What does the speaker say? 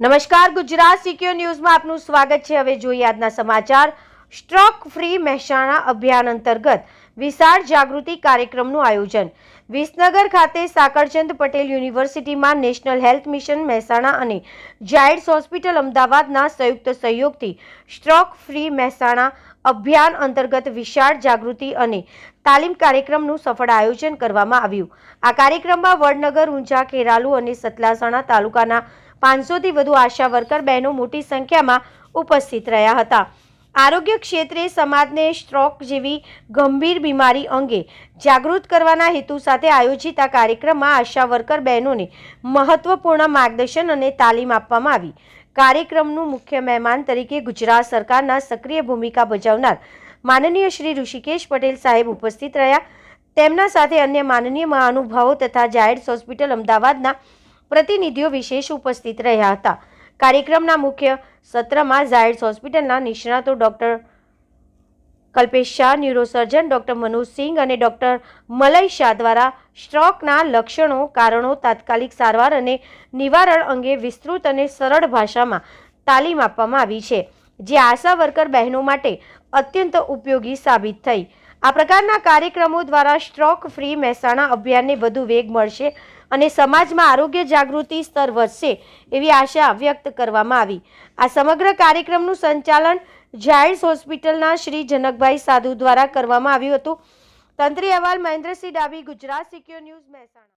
નમસ્કાર, ગુજરાત સિક્યોર ન્યૂઝમાં આપનું સ્વાગત છે. હવે જોઈએ આજના સમાચાર. સ્ટ્રોક ફ્રી મહેસાણા અભિયાન અંતર્ગત વિશાળ જાગૃતિ કાર્યક્રમનું આયોજન. વિસનગર ખાતે સાકરચંદ પટેલ યુનિવર્સિટીમાં નેશનલ હેલ્થ મિશન મહેસાણા અને જાયડ્સ હોસ્પિટલ અમદાવાદના સંયુક્ત સહયોગથી સ્ટ્રોક ફ્રી મહેસાણા અભિયાન અંતર્ગત વિશાળ જાગૃતિ અને તાલીમ કાર્યક્રમનું સફળ આયોજન કરવામાં આવ્યું. આ કાર્યક્રમમાં વડનગર, ઊંઝા ખેરાલુ અને સતલાસણા તાલુકાના પાંચસોથી વધુ આશા વર્કર બહેનો મોટી સંખ્યામાં ઉપસ્થિત રહ્યા હતા. આરોગ્ય ક્ષેત્રે સમાજને સ્ટ્રોક જેવી ગંભીર બીમારી અંગે જાગૃત કરવાના હેતુ સાથે આયોજિત આ કાર્યક્રમમાં આશા વર્કર બહેનોને મહત્વપૂર્ણ માર્ગદર્શન અને તાલીમ આપવામાં આવી. કાર્યક્રમનું મુખ્ય મહેમાન તરીકે ગુજરાત સરકારના સક્રિય ભૂમિકા ભજવનાર માનનીય શ્રી ઋષિકેશ પટેલ સાહેબ ઉપસ્થિત રહ્યા. તેમના સાથે અન્ય માનનીય મહાનુભાવો તથા જાયડ્સ હોસ્પિટલ અમદાવાદના પ્રતિનિધિઓ વિશેષ ઉપસ્થિત રહ્યા હતા. કાર્યક્રમના મુખ્ય સત્રમાં ઝાયડ્સ હોસ્પિટલના નિષ્ણાતો doctor Kalpesh Shah, neurosurgeon, doctor Manoj Singh અને ડોક્ટર મલય શાહ દ્વારા સ્ટ્રોકના લક્ષણો, કારણો, તાત્કાલિક સારવાર અને નિવારણ અંગે વિસ્તૃત અને સરળ ભાષામાં તાલીમ આપવામાં આવી છે, જે આશા વર્કર બહેનો માટે અત્યંત ઉપયોગી સાબિત થઈ. આ પ્રકારના કાર્યક્રમો દ્વારા સ્ટ્રોક ફ્રી મહેસાણા અભિયાનને વધુ વેગ મળશે અને સમાજમાં આરોગ્ય જાગૃતિ સ્તર વધશે એવી આશા વ્યક્ત કરવામાં આવી. આ સમગ્ર કાર્યક્રમનું સંચાલન જાયડ્સ હોસ્પિટલના શ્રી જનકભાઈ સાધુ દ્વારા કરવામાં આવ્યું હતું. તંત્રી અહેવાલ મહેન્દ્રસિંહ ડાબી ગુજરાત સિક્યોર ન્યૂઝ મહેસાણા.